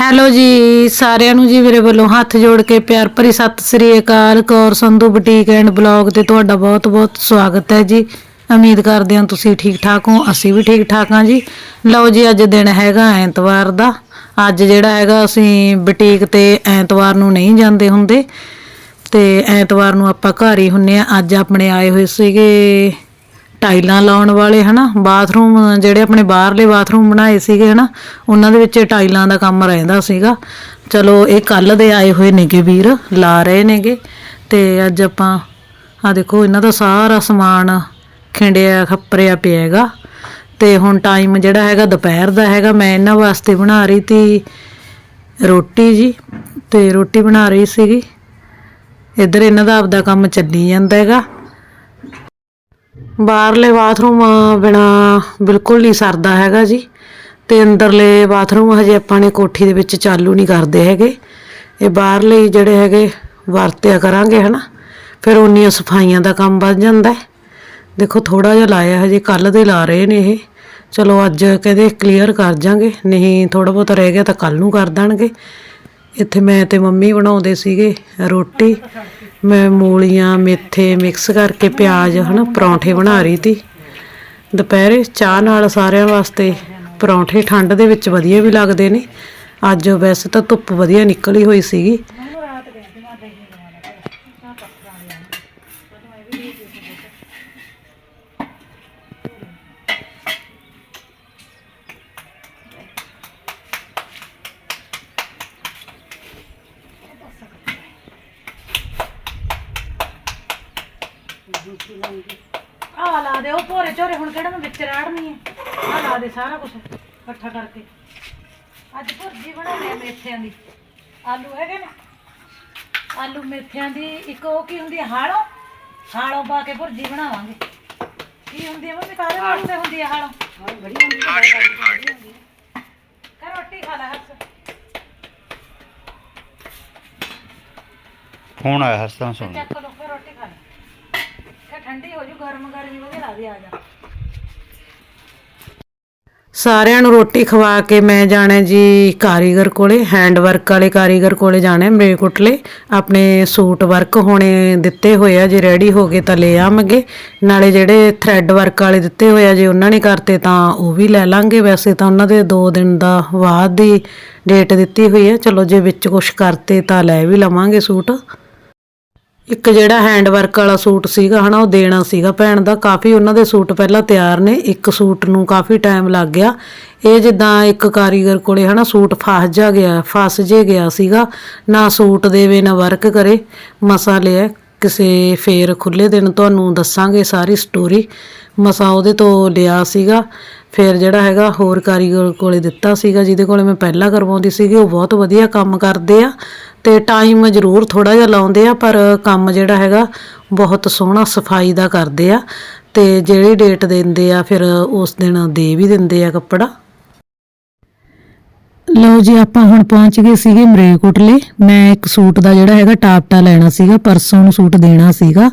Hello ਜੀ, ਸਾਰਿਆਂ ਨੂੰ ਜੀ ਮੇਰੇ ਵੱਲੋਂ ਹੱਥ ਜੋੜ ਕੇ ਪਿਆਰ ਭਰੀ ਸਤਿ ਸ੍ਰੀ ਅਕਾਲ। Kaur Sandhu boutique and blog ਤੇ ਤੁਹਾਡਾ ਬਹੁਤ-ਬਹੁਤ ਸਵਾਗਤ ਹੈ ਜੀ। ਉਮੀਦ ਕਰਦੇ ਹਾਂ ਤੁਸੀਂ ਠੀਕ ਠਾਕ ਹੋ, ਅਸੀਂ ਵੀ ਠੀਕ ਠਾਕ ਹਾਂ ਜੀ। ਲਓ ਜੀ, ਅੱਜ ਦਿਨ ਹੈਗਾ ਐਤਵਾਰ ਦਾ। ਅੱਜ ਜਿਹੜਾ ਹੈਗਾ, ਅਸੀਂ ਬੁਟੀਕ ਤੇ ਐਤਵਾਰ ਨੂੰ ਨਹੀਂ ਜਾਂਦੇ ਹੁੰਦੇ। ਤੇ ਐਤਵਾਰ ਨੂੰ ਆਪਾਂ ਘਰ ਹੀ ਹੁੰਨੇ ਆ। ਅੱਜ ਆਪਣੇ ਆਏ ਹੋਏ ਸੀਗੇ ਟਾਈਲਾਂ ਲਾਉਣ ਵਾਲੇ, ਹਨਾ, ਬਾਥਰੂਮ, ਜਿਹੜੇ ਆਪਣੇ ਬਾਹਰਲੇ ਬਾਥਰੂਮ ਬਣਾਏ ਸੀਗੇ, ਹਨਾ, ਉਹਨਾਂ ਦੇ ਵਿੱਚ ਟਾਈਲਾਂ ਦਾ ਕੰਮ ਰਹਿੰਦਾ ਸੀਗਾ। ਚਲੋ, ਇਹ ਕੱਲ ਦੇ ਆਏ ਹੋਏ ਨੇਗੇ ਵੀਰ, ਲਾ ਰਹੇ ਨੇਗੇ। ਤੇ ਅੱਜ ਆਪਾਂ ਆ ਦੇਖੋ, ਇਹਨਾਂ ਦਾ ਸਾਰਾ ਸਮਾਨ ਖਿੰਡਿਆ, ਖੱਪਰਿਆ ਪਿਆ ਹੈਗਾ। ਤੇ ਹੁਣ ਟਾਈਮ ਜਿਹੜਾ ਹੈਗਾ, ਦੁਪਹਿਰ ਦਾ ਹੈਗਾ। ਮੈਂ ਇਹਨਾਂ ਵਾਸਤੇ ਬਣਾ ਰਹੀ ਤੀ ਰੋਟੀ ਜੀ। ਤੇ ਰੋਟੀ ਬਣਾ ਰਹੀ ਸੀਗੀ। ਇੱਧਰ ਇਹਨਾਂ ਦਾ ਆਪਦਾ ਕੰਮ ਚੱਲੀ ਜਾਂਦਾ ਹੈਗਾ। ਬਾਹਰਲੇ ਬਾਥਰੂਮ ਬਿਨਾ ਬਿਲਕੁਲ ਨਹੀਂ ਸਰਦਾ ਹੈਗਾ ਜੀ। ਤੇ ਅੰਦਰਲੇ ਬਾਥਰੂਮ ਹਜੇ ਆਪਾਂ ਨੇ ਕੋਠੀ ਦੇ ਵਿੱਚ ਚਾਲੂ ਨਹੀਂ ਕਰਦੇ ਹੈਗੇ। ਇਹ ਬਾਹਰਲੇ ਜਿਹੜੇ ਹੈਗੇ, ਵਰਤਿਆ ਕਰਾਂਗੇ, ਹਨਾ। ਫਿਰ ਉਨੀਆਂ ਸਫਾਈਆਂ ਦਾ ਕੰਮ ਵੱਧ ਜਾਂਦਾ ਹੈ। ਦੇਖੋ ਥੋੜਾ ਜਿਹਾ ਲਾਇਆ ਹਜੇ ਕੱਲ ਦੇ ਲਾ ਰਹੇ ਨੇ ਇਹ। ਚਲੋ, ਅੱਜ ਕਹਿੰਦੇ ਕਲੀਅਰ ਕਰ ਜਾਾਂਗੇ। ਨਹੀਂ ਥੋੜਾ ਬਹੁਤ ਰਹਿ ਗਿਆ ਤਾਂ ਕੱਲ ਨੂੰ ਕਰ ਦੇਣਗੇ। ਇੱਥੇ ਮੈਂ ਤੇ ਮੰਮੀ ਬਣਾਉਂਦੇ ਸੀਗੇ ਰੋਟੀ। ਮੈਂ ਮੂਲੀਆਂ, ਮੇਥੇ ਮਿਕਸ ਕਰਕੇ ਪਿਆਜ਼, ਹਨਾ, ਪਰੌਂਠੇ ਬਣਾ ਰਹੀ ਤੀ। ਦੁਪਹਿਰੇ ਚਾਹ ਨਾਲ ਸਾਰਿਆਂ ਵਾਸਤੇ ਪਰੌਂਠੇ ਠੰਡ ਦੇ ਵਿੱਚ ਵਧੀਆ ਵੀ ਲੱਗਦੇ ਨੇ। ਅੱਜ ਵੈਸੇ ਤਾਂ ਧੁੱਪ ਵਧੀਆ ਨਿਕਲੀ ਹੋਈ ਸੀਗੀ। ਆ ਲਾ ਦੇ ਉਹ ਭੋਰੇ ਝੋਰੇ ਹੁਣ ਕਿਹੜਾ ਮੈਂ ਵਿੱਚ ਰਾੜਨੀ ਹੈ ਆ ਲਾ ਦੇ ਸਾਰਾ ਕੁਝ ਇਕੱਠਾ ਕਰਕੇ। ਅੱਜ ਭੁਰਜੀ ਬਣਾਉਣੀ ਆ ਮੇਥਿਆਂ ਦੀ। ਆਲੂ ਹੈਗੇ ਨੇ? ਆਲੂ ਮੇਥਿਆਂ ਦੀ ਇੱਕ ਉਹ ਕੀ ਹੁੰਦੀ ਹੈ ਹਾਲੋ? ਹਾਲੋ ਪਾ ਕੇ ਭੁਰਜੀ ਬਣਾਵਾਂਗੇ। ਕੀ ਹੁੰਦੀ ਹੈ ਮੰਮੀ ਕਾਹਦੇ ਵਾਸਤੇ ਹੁੰਦੀ ਹੈ ਹਾਲੋ? ਹਾਂ ਬੜੀ ਹੁੰਦੀ ਹੈ ਕਰ ਰੋਟੀ ਖਾ ਲੈ ਹੱਸ। ਫੋਨ ਆਇਆ ਹਸਤਾਂ ਸੁਣ ਚੱਕ ਲੋ ਫਿਰ ਰੋਟੀ ਖਾ ਲੈ ਫਿਰ ਠੰਡੀ ਹੋ ਜੂ ਗਰਮ ਗਰਮੀ ਵਧੀਆ ਲੱਗਦੀ ਆ ਜਾ। ਸਾਰਿਆਂ ਨੂੰ ਰੋਟੀ ਖਵਾ ਕੇ ਮੈਂ ਜਾਣਾ ਜੀ ਕਾਰੀਗਰ ਕੋਲੇ ਹੈਂਡ ਵਰਕ ਵਾਲੇ ਕਾਰੀਗਰ ਕੋਲੇ ਜਾਣਾ ਹੈ, ਮੇਰੇ ਕੋਟਲੇ ਆਪਣੇ ਸੂਟ ਵਰਕ ਹੋਣੇ ਦਿੱਤੇ ਹੋਏ ਆ ਜੇ ਰੈਡੀ ਹੋ ਗਏ ਤਾਂ ਲੈ ਆਵਾਂਗੇ। ਨਾਲੇ ਜਿਹੜੇ ਥ੍ਰੈਡ ਵਰਕ ਵਾਲੇ ਦਿੱਤੇ ਹੋਏ ਆ ਜੇ ਉਹਨਾਂ ਨੇ ਕਰਤੇ ਤਾਂ ਉਹ ਵੀ ਲੈ ਲਾਂਗੇ। ਵੈਸੇ ਤਾਂ ਉਹਨਾਂ ਦੇ 2 ਦਿਨ ਦਾ ਬਾਅਦ ਦੀ ਡੇਟ ਦਿੱਤੀ ਹੋਈ ਹੈ ਚਲੋ ਜੇ ਵਿੱਚ ਕੁਝ ਕਰਤੇ ਤਾਂ ਲੈ ਵੀ ਲਵਾਂਗੇ ਸੂਟ। ਇੱਕ ਜਿਹੜਾ ਹੈਂਡ ਵਰਕ ਵਾਲਾ ਸੂਟ ਸੀਗਾ, ਹਨਾ, ਉਹ ਦੇਣਾ ਸੀਗਾ ਭੈਣ ਦਾ। ਕਾਫੀ ਉਹਨਾਂ ਦੇ ਸੂਟ ਪਹਿਲਾਂ ਤਿਆਰ ਨੇ, ਇੱਕ ਸੂਟ ਨੂੰ ਕਾਫੀ ਟਾਈਮ ਲੱਗ ਗਿਆ। ਇਹ ਜਿੱਦਾਂ ਇੱਕ ਕਾਰੀਗਰ ਕੋਲੇ, ਹਨਾ, ਸੂਟ ਫਸ ਜਾ ਗਿਆ, ਫਸ ਜੇ ਗਿਆ ਸੀਗਾ, ਨਾ ਸੂਟ ਦੇਵੇ, ਨਾ ਵਰਕ ਕਰੇ, ਮਸਾ ਲਿਆ। ਕਿਸੇ ਫੇਰ ਖੁੱਲੇ ਦਿਨ ਤੁਹਾਨੂੰ ਦੱਸਾਂਗੇ ਸਾਰੀ ਸਟੋਰੀ ਮਸਾ ਉਹਦੇ ਤੋਂ ਲਿਆ ਸੀਗਾ। ਫਿਰ ਜਿਹੜਾ ਹੈਗਾ ਹੋਰ ਕਾਰੀਗਰ ਕੋਲੇ ਦਿੱਤਾ ਸੀਗਾ, ਜਿਹਦੇ ਕੋਲੇ ਮੈਂ ਪਹਿਲਾਂ ਕਰਵਾਉਂਦੀ ਸੀਗੀ, ਉਹ ਬਹੁਤ ਵਧੀਆ ਕੰਮ ਕਰਦੇ ਆ ਤੇ ਟਾਈਮ ਜ਼ਰੂਰ ਥੋੜਾ ਜਿਹਾ ਲਾਉਂਦੇ ਆ, ਪਰ ਕੰਮ ਜਿਹੜਾ ਹੈਗਾ ਬਹੁਤ ਸੋਹਣਾ ਸਫ਼ਾਈ ਦਾ ਕਰਦੇ ਆ ਤੇ ਜਿਹੜੀ ਡੇਟ ਦਿੰਦੇ ਆ, ਫਿਰ ਉਸ ਦਿਨ ਦੇ ਵੀ ਦਿੰਦੇ ਆ ਕੱਪੜਾ। ਲਓ ਜੀ, ਆਪਾਂ ਹੁਣ ਪਹੁੰਚ ਗਏ ਸੀਗੇ ਮਰੇਕੋਟਲੇ। ਮੈਂ ਇੱਕ ਸੂਟ ਦਾ ਜਿਹੜਾ ਹੈਗਾ ਟਾਪਟਾ ਲੈਣਾ ਸੀਗਾ, ਪਰਸੋਂ ਨੂੰ ਸੂਟ ਦੇਣਾ ਸੀਗਾ।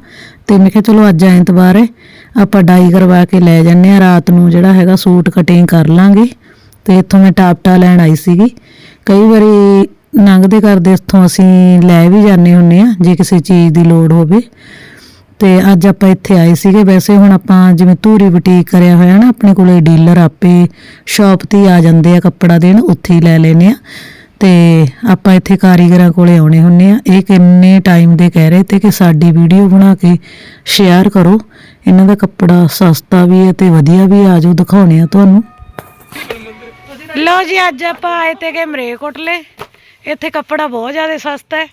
ਤੇ ਮੈਂ ਕਿਹਾ ਚਲੋ ਅੱਜ ਐਤਵਾਰ ਹੈ, ਆਪਾਂ ਡਾਈ ਕਰਵਾ ਕੇ ਲੈ ਜੰਨੇ ਆ ਰਾਤ ਨੂੰ ਜਿਹੜਾ ਹੈਗਾ ਸੂਟ ਕਟਿੰਗ ਕਰ ਲਾਂਗੇ। ਤੇ ਇੱਥੋਂ ਮੈਂ ਟਾਪਟਾ ਲੈਣ ਆਈ ਸੀਗੀ। ਕਈ ਵਾਰੀ ਲੰਘਦੇ ਕਰਦੇ ਇੱਥੋਂ ਅਸੀਂ ਲੈ ਵੀ ਜਾਂਦੇ ਹੁੰਨੇ ਆ ਜੇ ਕਿਸੇ ਚੀਜ਼ ਦੀ ਲੋੜ ਹੋਵੇ। ਤੇ ਅੱਜ ਆਪਾਂ ਇੱਥੇ ਆਏ ਸੀਗੇ। ਵੈਸੇ ਹੁਣ ਆਪਾਂ ਜਿਵੇਂ ਧੂਰੀ ਬੁਟੀਕ ਕਰਿਆ ਹੋਇਆ ਨਾ, ਆਪਣੇ ਕੋਲੇ ਡੀਲਰ ਆਪੇ ਸ਼ਾਪ ਤੇ ਆ ਜਾਂਦੇ ਆ ਕੱਪੜਾ ਦੇਣ, ਉੱਥੇ ਹੀ ਲੈ ਲੈਨੇ ਆ। ਤੇ ਆਪਾਂ ਇੱਥੇ ਕਾਰੀਗਰਾਂ ਕੋਲੇ ਆਉਣੇ ਹੁੰਨੇ ਆ। ਇਹ ਕਿੰਨੇ ਟਾਈਮ ਦੇ ਕਹਿ ਰਹੇ ਤੇ ਕਿ ਸਾਡੀ ਵੀਡੀਓ ਬਣਾ ਕੇ ਸ਼ੇਅਰ ਕਰੋ। ਇਹਨਾਂ ਦਾ ਕੱਪੜਾ ਸਸਤਾ ਵੀ ਹੈ ਤੇ ਵਧੀਆ ਵੀ ਆ ਜਾਓ ਦਿਖਾਉਣੇ ਆ ਤੁਹਾਨੂੰ। ਲਓ ਜੀ, ਅੱਜ ਆਪਾਂ ਆਏ ਤੇ ਗਏ ਮਰੇਕੋਟਲੇ। ਇੱਥੇ ਕੱਪੜਾ ਬਹੁਤ ਜ਼ਿਆਦਾ ਸਸਤਾ ਹੈ।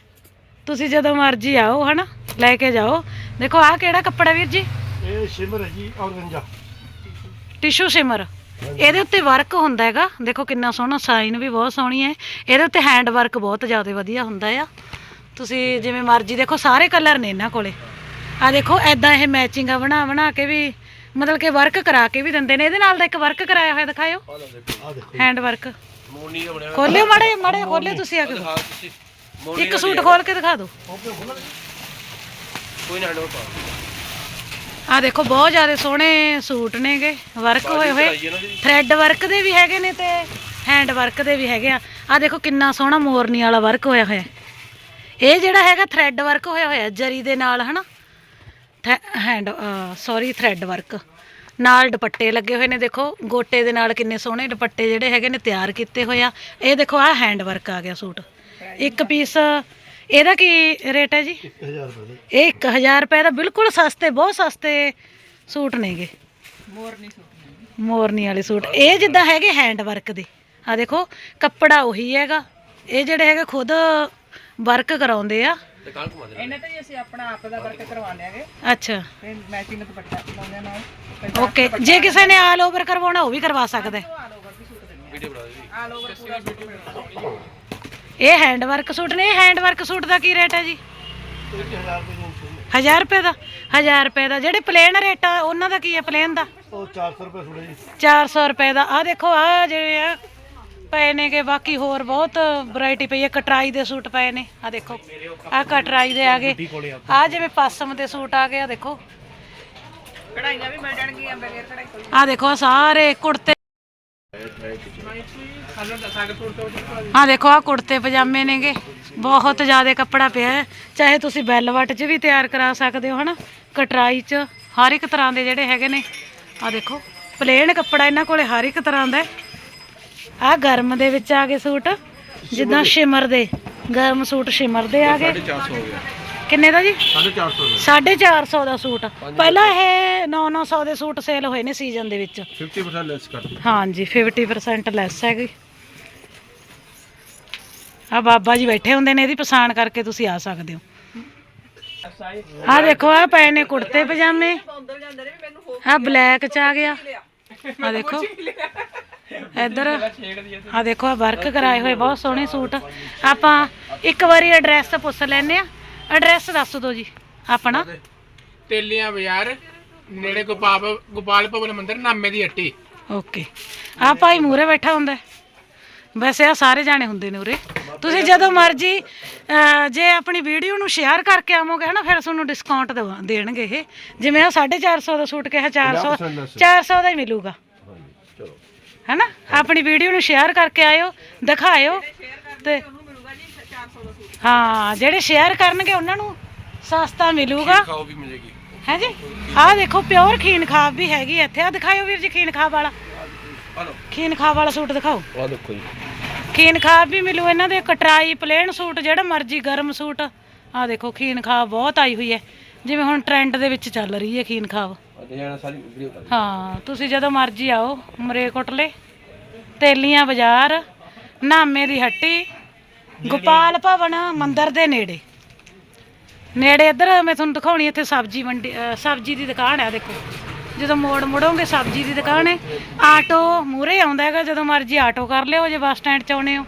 ਤੁਸੀਂ ਜਦੋਂ ਮਰਜ਼ੀ ਆਓ, ਹਨਾ? ਲੈ ਕੇ ਜਾਓ। ਦੇਖੋ ਆਹ ਕਿਹੜਾ ਕੱਪੜਾ ਵੀਰ ਜੀ? ਇਹ ਸ਼ਿਮਰ ਹੈ ਜੀ ਔਰਗੰਜਾ ਟਿਸ਼ੂ ਸਿਮਰ। ਇਹਦੇ ਉੱਤੇ ਵਰਕ ਹੁੰਦਾ ਹੈਗਾ। ਦੇਖੋ ਕਿੰਨਾ ਸੋਹਣਾ ਸਾਈਨ ਵੀ ਬਹੁਤ ਸੋਹਣੀ ਹੈ। ਇਹਦੇ ਉੱਤੇ ਹੈਂਡ ਵਰਕ ਬਹੁਤ ਜ਼ਿਆਦਾ ਵਧੀਆ ਹੁੰਦਾ ਆ। ਤੁਸੀਂ ਜਿਵੇਂ ਮਰਜ਼ੀ ਦੇਖੋ ਸਾਰੇ ਕਲਰ ਨੇ ਇਹਨਾਂ ਕੋਲੇ। ਆ ਦੇਖੋ ਐਦਾਂ ਇਹ ਮੈਚਿੰਗਾਂ ਬਣਾ ਬਣਾ ਕੇ ਵੀ ਮਤਲਬ ਕਿ ਵਰਕ ਕਰਾ ਕੇ ਵੀ ਦਿੰਦੇ ਨੇ। ਇਹਦੇ ਨਾਲ ਦਾ ਇੱਕ ਵਰਕ ਕਰਾਇਆ ਹੋਇਆ ਦਿਖਾਇਓ। ਹੈਂਡ ਵਰਕ ਖੋਲਿਓ ਮਾੜੇ ਮਾੜੇ ਖੋਲਿਓ ਤੁਸੀਂ ਆ ਕੇ। ਇੱਕ ਸੂਟ ਖੋਲ ਕੇ ਦਿਖਾ ਦਿਓ। ਕੋਈ ਨਾ ਹਟੋ ਆ ਦੇਖੋ ਬਹੁਤ ਜ਼ਿਆਦਾ ਸੋਹਣੇ ਸੂਟ ਨੇਗੇ। ਵਰਕ ਹੋਏ ਹੋਏ। ਥ੍ਰੈਡ ਵਰਕ ਦੇ ਵੀ ਹੈਗੇ ਨੇ ਤੇ ਹੈਂਡ ਵਰਕ ਦੇ ਵੀ ਹੈਗੇ ਆ। ਆ ਦੇਖੋ ਕਿੰਨਾ ਸੋਹਣਾ ਮੋਰਨੀ ਵਾਲਾ ਵਰਕ ਹੋਇਆ ਹੋਇਆ। ਇਹ ਜਿਹੜਾ ਹੈਗਾ ਥ੍ਰੈਡ ਵਰਕ ਹੋਇਆ ਹੋਇਆ ਜਰੀ ਦੇ ਨਾਲ ਹਨਾ? ਹੈਂਡ ਸੌਰੀ ਥ੍ਰੈਡ ਵਰਕ ਨਾਲ ਦੁਪੱਟੇ ਲੱਗੇ ਹੋਏ ਨੇ ਦੇਖੋ ਗੋਟੇ ਦੇ ਨਾਲ ਕਿੰਨੇ ਸੋਹਣੇ ਦੁਪੱਟੇ ਜਿਹੜੇ ਹੈਗੇ ਨੇ ਤਿਆਰ ਕੀਤੇ ਹੋਏ ਆ। ਇਹ ਦੇਖੋ ਆ ਹੈਂਡ ਵਰਕ ਆ ਗਿਆ ਸੂਟ। ਇੱਕ ਪੀਸ ਇਹਦਾ ਕੀ ਰੇਟ ਹੈ ਜੀ? 1000 ਰੁਪਏ ਦੇ। ਇਹ 1000 ਰੁਪਏ ਦਾ ਬਿਲਕੁਲ ਸਸਤੇ ਬਹੁਤ ਸਸਤੇ ਸੂਟ ਨੇਗੇ। ਮੋਰਨੀ ਵਾਲੇ ਸੂਟ। ਇਹ ਜਿੱਦਾਂ ਹੈਗੇ ਹੈਂਡ ਵਰਕ ਦੇ। ਆ ਦੇਖੋ ਕੱਪੜਾ ਉਹੀ ਹੈਗਾ। ਇਹ ਜਿਹੜੇ ਹੈਗੇ ਖੁਦ ਵਰਕ ਕਰਾਉਂਦੇ ਆ। ਇਹਨਾਂ ਤੇ ਅਸੀਂ ਆਪਣਾ ਆਪ ਦਾ ਵਰਕ ਕਰਵਾਉਂਦੇ ਆਗੇ ਅੱਛਾ। ਤੇ ਮੈਚਿੰਗ ਦੁਪੱਟਾ ਲਾਉਂਦੇ ਆ ਨਾਲ। ਓਕੇ ਜੇ ਕਿਸੇ ਨੇ ਆਲ ਓਵਰ ਕਰਵਾਉਣਾ ਉਹ ਵੀ ਕਰਵਾ ਸਕਦਾ। ਹੈ। ਆਲ ਓਵਰ ਪੂਰਾ ਸੂਟ ਇਹ ਹੈਂਡ ਵਰਕ ਸੂਟ ਨੇ ਇਹ ਹੈਂਡ ਵਰਕ ਸੂਟ ਦਾ ਕੀ ਰੇਟ ਹੈ ਜੀ? 1000 ਰੁਪਏ ਦੀ ਇੰਚ 1000 ਰੁਪਏ ਦਾ। 1000 ਰੁਪਏ ਦਾ ਜਿਹੜੇ ਪਲੇਨ ਰੇਟ ਆ ਉਹਨਾਂ ਦਾ ਕੀ ਹੈ ਪਲੇਨ ਦਾ? ਉਹ 400 ਰੁਪਏ ਸੂਟ ਹੈ ਜੀ। 400 ਰੁਪਏ ਦਾ। ਆ ਦੇਖੋ ਆ ਜਿਹੜੇ ਆ ਪਏ ਨੇ ਕਿ ਬਾਕੀ ਹੋਰ ਬਹੁਤ ਵੈਰਾਈਟੀ ਪਈ ਹੈ। ਕਟਰਾਈ ਦੇ ਸੂਟ ਪਏ ਨੇ। ਆ ਦੇਖੋ ਆ ਕਟਰਾਈ ਦੇ ਆ ਗਏ। ਆ। ਜਿਵੇਂ ਪਾਸਮ ਦੇ ਸੂਟ ਆ ਗਏ ਆ ਦੇਖੋ। ਕਢਾਈਆਂ ਵੀ ਮਿਲ ਜਾਣਗੀਆਂ ਬਗੈਰ ਕਢਾਈ ਕੋਈ ਆ ਦੇਖੋ ਆਹ ਸਾਰੇ ਕੁੜਤੇ ਆ ਦੇਖੋ ਆ ਕੁੜਤੇ ਪਜਾਮੇ ਨੇਗੇ। ਬਹੁਤ ਜ਼ਿਆਦਾ ਕੱਪੜਾ ਪਿਆ ਹੈ। ਚਾਹੇ ਤੁਸੀਂ ਬੈਲਵਟ 'ਚ ਵੀ ਤਿਆਰ ਕਰਾ ਸਕਦੇ ਹੋ ਹਨਾ? ਕਟਰਾਈ 'ਚ ਹਰ ਇੱਕ ਤਰ੍ਹਾਂ ਦੇ ਜਿਹੜੇ ਹੈਗੇ ਨੇ। ਆ ਦੇਖੋ ਪਲੇਨ ਕੱਪੜਾ ਇਹਨਾਂ ਕੋਲੇ ਹਰ ਇੱਕ ਤਰ੍ਹਾਂ ਦਾ ਆ ਗਰਮ ਦੇ ਵਿੱਚ ਆ ਗਏ ਸੂਟ ਜਿੱਦਾਂ ਸ਼ਿਮਰ ਦੇ। ਗਰਮ ਸੂਟ ਸ਼ਿਮਰ ਦੇ ਆ ਗਏ। 450 ਹੋ ਗਿਆ ਕਿੰਨੇ ਦਾ ਜੀ? 450 450 ਦਾ। ਸੂਟ। ਪਹਿਲਾਂ ਇਹ 9-900 ਦੇ ਸੂਟ ਸੇਲ ਹੋਏ ਨੇ ਸੀਜ਼ਨ ਦੇ ਵਿੱਚ। 50% ਲੈਸ ਕਰ ਦਿਓ ਹਾਂਜੀ 50% ਲੈਸ ਹੈਗੀ। ਆ ਬਾਬਾ ਜੀ ਬੈਠੇ ਹੁੰਦੇ ਨੇ ਇਹਦੀ ਪਛਾਣ ਕਰਕੇ ਤੁਸੀਂ ਆ ਸਕਦੇ ਹੋ। ਆ ਦੇਖੋ ਆ ਪਏ ਨੇ ਕੁੜਤੇ ਪਜਾਮੇ। ਆ ਬਲੈਕ ਚ ਆ ਗਿਆ। ਆ ਦੇਖੋ। ਇੱਧਰ ਆ ਦੇਖੋ ਆ ਵਰਕ ਕਰਾਏ ਹੋਏ ਬਹੁਤ ਸੋਹਣੇ ਸੂਟ। ਆਪਾਂ ਇੱਕ ਵਾਰੀ ਐਡਰੈਸ ਪੁੱਛ ਲੈਨੇ ਆ ਐਡਰੈਸ ਦੱਸ ਦਿਓ ਜੀ ਆਪਣਾ। ਤੇਲੀਆਂ ਬਾਜ਼ਾਰ ਨੇੜੇ ਗੋਪਾਲ ਗੋਪਾਲ ਭਵਨ ਮੰਦਿਰ ਨਾਮੇ ਦੀ ਹੱਟੀ। ਓਕੇ ਆ ਭਾਈ ਮੂਰੇ ਬੈਠਾ ਹੁੰਦਾ ਹੈ। ਵੈਸੇ ਆ ਸਾਰੇ ਜਾਣੇ ਹੁੰਦੇ ਨੇ ਉਰੇ। ਤੁਸੀਂ ਜਦੋਂ ਮਰਜ਼ੀ ਜੇ ਆਪਣੀ ਵੀਡੀਓ ਨੂੰ ਸ਼ੇਅਰ ਕਰਕੇ ਆਵੋਗੇ ਹਨਾ ਫਿਰ ਤੁਹਾਨੂੰ ਡਿਸਕਾਊਂਟ ਦੇਣਗੇ ਇਹ। ਜਿਵੇਂ ਆ 450 ਦਾ ਸੂਟ ਕਿਹਾ 400 400 ਦਾ ਹੀ ਮਿਲੂਗਾ। ਹੈਨਾ? ਆਪਣੀ ਵੀਡੀਓ ਨੂੰ ਸ਼ੇਅਰ ਕਰਕੇ ਆਇਓ ਦਿਖਾਇਓ ਤੇ ਹਾਂ ਜਿਹੜੇ ਸ਼ੇਅਰ ਕਰਨਗੇ ਉਹਨਾਂ ਨੂੰ ਸਸਤਾ ਮਿਲੂਗਾ। ਖਾਓ ਵੀ ਮਿਲੇਗੀ। ਹੈ ਜੀ? ਆਹ ਦੇਖੋ ਪਿਓਰ ਖੀਨ ਖਾਬ ਵੀ ਹੈਗੀ ਇੱਥੇ। ਆ ਦਿਖਾਇਓ ਵੀਰ ਜੀ ਖੀਨ ਖਾਬ ਵਾਲਾ। ਖੀਨ ਖਾਬ ਵਾਲਾ ਸੂਟ ਦਿਖਾਓ। ਆ ਦੇਖੋ ਜੀ। ਖੀਨ ਖਾਬ ਵੀ ਮਿਲੂ ਇਹਨਾਂ ਦੇ ਕਟਰਾਈ ਪਲੇਨ ਸੂਟ ਜਿਹੜਾ ਮਰਜ਼ੀ ਗਰਮ ਸੂਟ। ਆਹ ਦੇਖੋ ਖੀਨ ਖਾਬ ਬਹੁਤ ਆਈ ਹੋਈ ਹੈ। ਜਿਵੇਂ ਹੁਣ ਟ੍ਰੈਂਡ ਦੇ ਵਿੱਚ ਚੱਲ ਰਹੀ ਹੈ ਖੀਨ ਖਾਬ। ਹਾਂ ਤੁਸੀਂ ਜਦੋਂ ਮਰਜ਼ੀ ਆਓ ਮਰੇਕੋਟਲੇ ਤੇਲੀਆਂ ਬਾਜ਼ਾਰ ਨਾਮੇ ਦੀ ਹੱਟੀ ਗੋਪਾਲ ਭਵਨ ਮੰਦਿਰ ਦੇ ਨੇੜੇ। ਨੇੜੇ ਇੱਧਰ ਮੈਂ ਤੁਹਾਨੂੰ ਦਿਖਾਉਣੀ, ਇੱਥੇ ਸਬਜ਼ੀ ਮੰਡੀ, ਅਹ ਸਬਜ਼ੀ ਦੀ ਦੁਕਾਨ ਹੈ ਦੇਖੋ। ਜਦੋਂ ਮੋੜ ਮੁੜੋਗੇ, ਸਬਜ਼ੀ ਦੀ ਦੁਕਾਨ ਹੈ। ਆਟੋ ਮੂਰੇ ਆਉਂਦਾ ਹੈਗਾ, ਜਦੋਂ ਮਰਜ਼ੀ ਆਟੋ ਕਰ ਲਿਓ, ਜੇ ਬੱਸ ਸਟੈਂਡ ਚ ਆਉਣੇ ਹੋ।